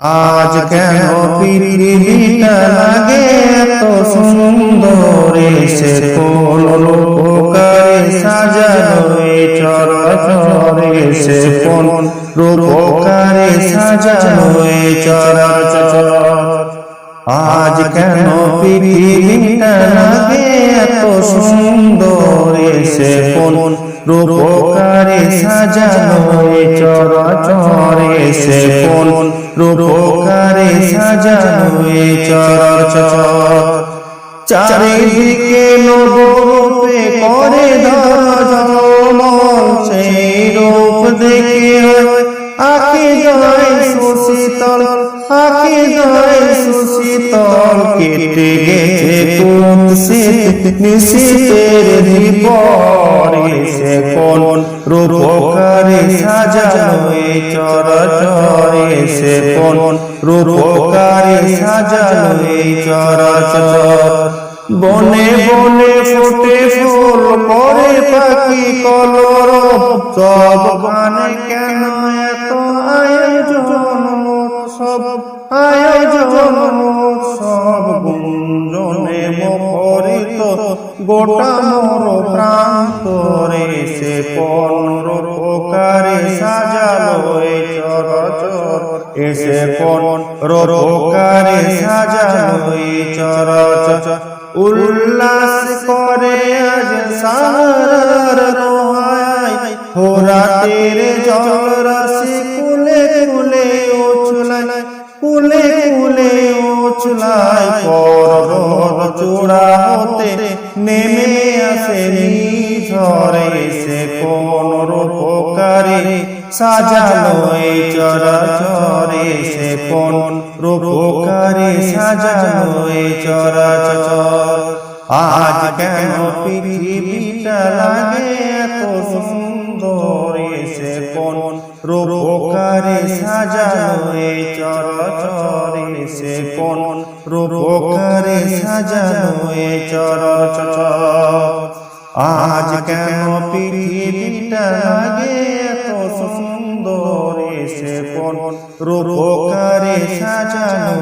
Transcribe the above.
আজ কেন পৃথিবীটা লাগে এত সুন্দর এসে কোন রূপকারে সাজানো এ চরাচরে এসে কোন রূপকারে সাজানো এ চরাচর। আজ কেন পৃথিবীটা লাগে এত সুন্দর এসে কোন রূপকারে সাজানো চরাচরে এসে কোন রূপকারে সাজানো চরাচর। চারিদিকে নবরূপে করে ধরমল সেই রূপ দেখে আখি জয় সুশীতল, আখি জয় সুশীতল, কেটে গেছে কোন শীত নিশীতের সে কোন রূপকারে সাজানো চরাচরে সে কোন রূপকারে সাজানো চরাচর। বনে বনে ফোটে ফুল, পরে পাখি কলর সব গানে কেন এত আয়োজন সব আয়োজন সব গুঞ্জনে মুখরিত গোটা মোর প্রান্তরে এসে কোন রূপকারে সাজালো এ চরাচর উল্লাস করে আজ সারার রোহাই হোরাতের জল রাশি কুলে কুলে উছলাই কুলে কুলে উছলাই পর্বত চূড়া হতে নেমে আসে সাজালো এই চরাচরে সে কোন রূপকারে সাজালো এই চরাচর। আজ কেন পৃথিবীটা লাগে এত সুন্দর সে কোন রূপকারে সাজালো এই চরাচরে সে কোন রূপকারে সাজালো এই চরাচর। আজ কেন পৃথিবীটা লাগে এত সুন্দর সে কোন রূপকারে সাজানো